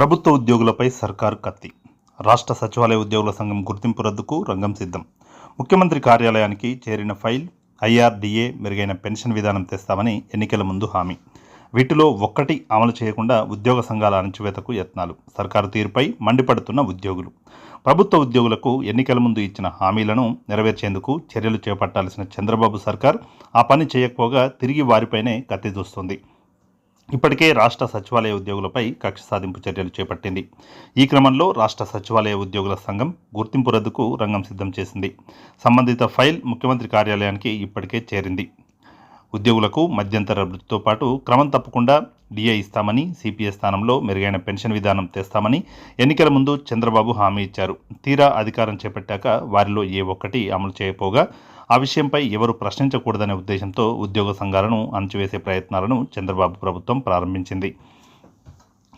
ప్రభుత్వ ఉద్యోగులపై సర్కారు కత్తి. రాష్ట్ర సచివాలయ ఉద్యోగుల సంఘం గుర్తింపు రద్దుకు రంగం సిద్ధం. ముఖ్యమంత్రి కార్యాలయానికి చేరిన ఫైల్ ఐఆర్డీఏ మెరుగైన పెన్షన్ విధానం తెస్తామని ఎన్నికల ముందు హామీ. వీటిలో ఒక్కటి అమలు చేయకుండా ఉద్యోగ సంఘాల అణచివేతకు యత్నాలు. సర్కారు తీరుపై మండిపడుతున్న ఉద్యోగులు. ప్రభుత్వ ఉద్యోగులకు ఎన్నికల ముందు ఇచ్చిన హామీలను నెరవేర్చేందుకు చర్యలు చేపట్టాల్సిన చంద్రబాబు సర్కార్ ఆ పని చేయకపోగా తిరిగి వారిపైనే కత్తి చూస్తుంది ఇప్పటికే రాష్ట్ర సచివాలయ ఉద్యోగులపై కక్ష సాధింపు చర్యలు చేపట్టింది. ఈ క్రమంలో రాష్ట్ర సచివాలయ ఉద్యోగుల సంఘం గుర్తింపు రద్దుకు రంగం సిద్ధం చేసింది. సంబంధిత ఫైల్ ముఖ్యమంత్రి కార్యాలయానికి ఇప్పటికే చేరింది. ఉద్యోగులకు మధ్యంతర వృత్తితో పాటు క్రమం తప్పకుండా డిఏ ఇస్తామని సిపిఎస్ స్థానంలో మెరుగైన పెన్షన్ విధానం తెస్తామని ఎన్నికల ముందు చంద్రబాబు హామీ ఇచ్చారు. తీరా అధికారం చేపట్టాక వారిలో ఏ ఒక్కటి అమలు చేయపోగా ఆ విషయంపై ఎవరు ప్రశ్నించకూడదనే ఉద్దేశంతో ఉద్యోగ సంఘాలను అణచివేసే ప్రయత్నాలను చంద్రబాబు ప్రభుత్వం ప్రారంభించింది.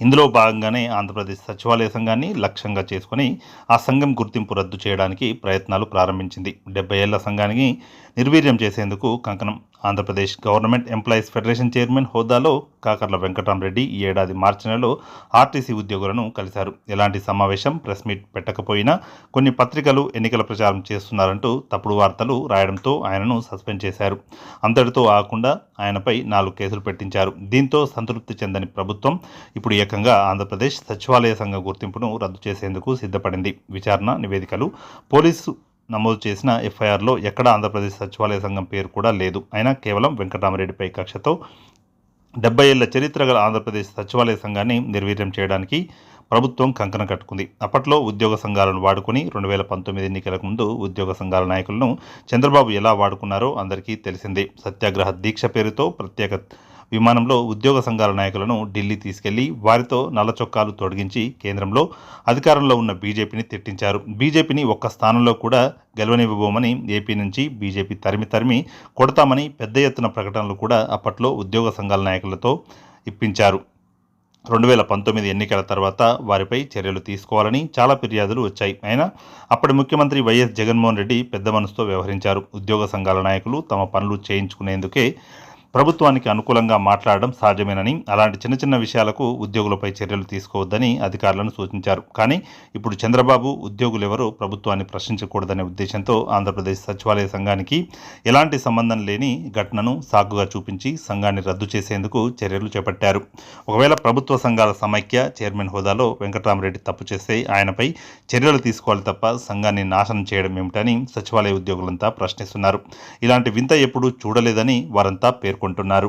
ఇందులో భాగంగానే ఆంధ్రప్రదేశ్ సచివాలయ సంఘాన్ని లక్ష్యంగా చేసుకుని ఆ సంఘం గుర్తింపు రద్దు చేయడానికి ప్రయత్నాలు ప్రారంభించింది. డెబ్బై ఏళ్ళ సంఘానికి నిర్వీర్యం చేసేందుకు కంకణం Andhra Pradesh government employees federation chairman హోదాలో కాకర్ల వెంకటరామరెడ్డి ఈ ఏడాది మార్చి నెలలో ఆర్టీసీ ఉద్యోగులను కలిశారు. ఎలాంటి సమావేశం ప్రెస్ మీట్ పెట్టకపోయినా కొన్ని పత్రికలు ఎన్నికల ప్రచారం చేస్తున్నారంటూ తప్పుడు వార్తలు రాయడంతో ఆయనను సస్పెండ్ చేశారు. అంతటితో ఆకుండా ఆయనపై నాలుగు కేసులు పెట్టించారు. దీంతో సంతృప్తి చెందని ప్రభుత్వం ఇప్పుడు ఏకంగా ఆంధ్రప్రదేశ్ సచివాలయ సంఘ గుర్తింపును రద్దు చేసేందుకు సిద్ధపడింది. విచారణ నివేదికలు పోలీసు నమోదు చేసిన ఎఫ్ఐఆర్లో ఎక్కడ ఆంధ్రప్రదేశ్ సచివాలయ సంఘం పేరు కూడా లేదు. అయినా కేవలం వెంకటరామరెడ్డిపై కక్షతో డెబ్బై ఏళ్ళ చరిత్ర గల ఆంధ్రప్రదేశ్ సచివాలయ సంఘాన్ని నిర్వీర్యం చేయడానికి ప్రభుత్వం కంకణం కట్టుకుంది. అప్పట్లో ఉద్యోగ సంఘాలను వాడుకుని రెండు వేల పంతొమ్మిది ఎన్నికలకు ముందు ఉద్యోగ సంఘాల నాయకులను చంద్రబాబు ఎలా వాడుకున్నారో అందరికీ తెలిసిందే. సత్యాగ్రహ దీక్ష పేరుతో ప్రత్యేక విమానంలో ఉద్యోగ సంఘాల నాయకులను ఢిల్లీ తీసుకెళ్ళి వారితో నల్ల చొక్కాలు తొలగించి కేంద్రంలో అధికారంలో ఉన్న బీజేపీని తిట్టించారు. బీజేపీని ఒక్క స్థానంలో కూడా గెలవనివ్వబోమని ఏపీ నుంచి బీజేపీ తరిమి తరిమి కొడతామని పెద్ద ఎత్తున ప్రకటనలు కూడా అప్పట్లో ఉద్యోగ సంఘాల నాయకులతో ఇప్పించారు. రెండు వేల పంతొమ్మిది ఎన్నికల తర్వాత వారిపై చర్యలు తీసుకోవాలని చాలా ఫిర్యాదులు వచ్చాయి. అయినా అప్పటి ముఖ్యమంత్రి వైఎస్ జగన్మోహన్ రెడ్డి పెద్ద మనసుతో వ్యవహరించారు. ఉద్యోగ సంఘాల నాయకులు తమ పనులు చేయించుకునేందుకే ప్రభుత్వానికి అనుకూలంగా మాట్లాడడం సహజమేనని అలాంటి చిన్న చిన్న విషయాలకు ఉద్యోగులపై చర్యలు తీసుకోవద్దని అధికారులను సూచించారు. కానీ ఇప్పుడు చంద్రబాబు ఉద్యోగులు ఎవరో ప్రభుత్వాన్ని ప్రశ్నించకూడదనే ఉద్దేశంతో ఆంధ్రప్రదేశ్ సచివాలయ సంఘానికి ఎలాంటి సంబంధం లేని ఘటనను సాకుగా చూపించి సంఘాన్ని రద్దు చేసేందుకు చర్యలు చేపట్టారు. ఒకవేళ ప్రభుత్వ సంఘాల సమైక్య చైర్మన్ హోదాలో వెంకటరామరెడ్డి తప్పు చేస్తే ఆయనపై చర్యలు తీసుకోవాలి తప్ప సంఘాన్ని నాశనం చేయడం ఏమిటని సచివాలయ ఉద్యోగులంతా ప్రశ్నిస్తున్నారు. ఇలాంటి వింత ఎప్పుడూ చూడలేదని వారంతా పేర్కొంటున్నారు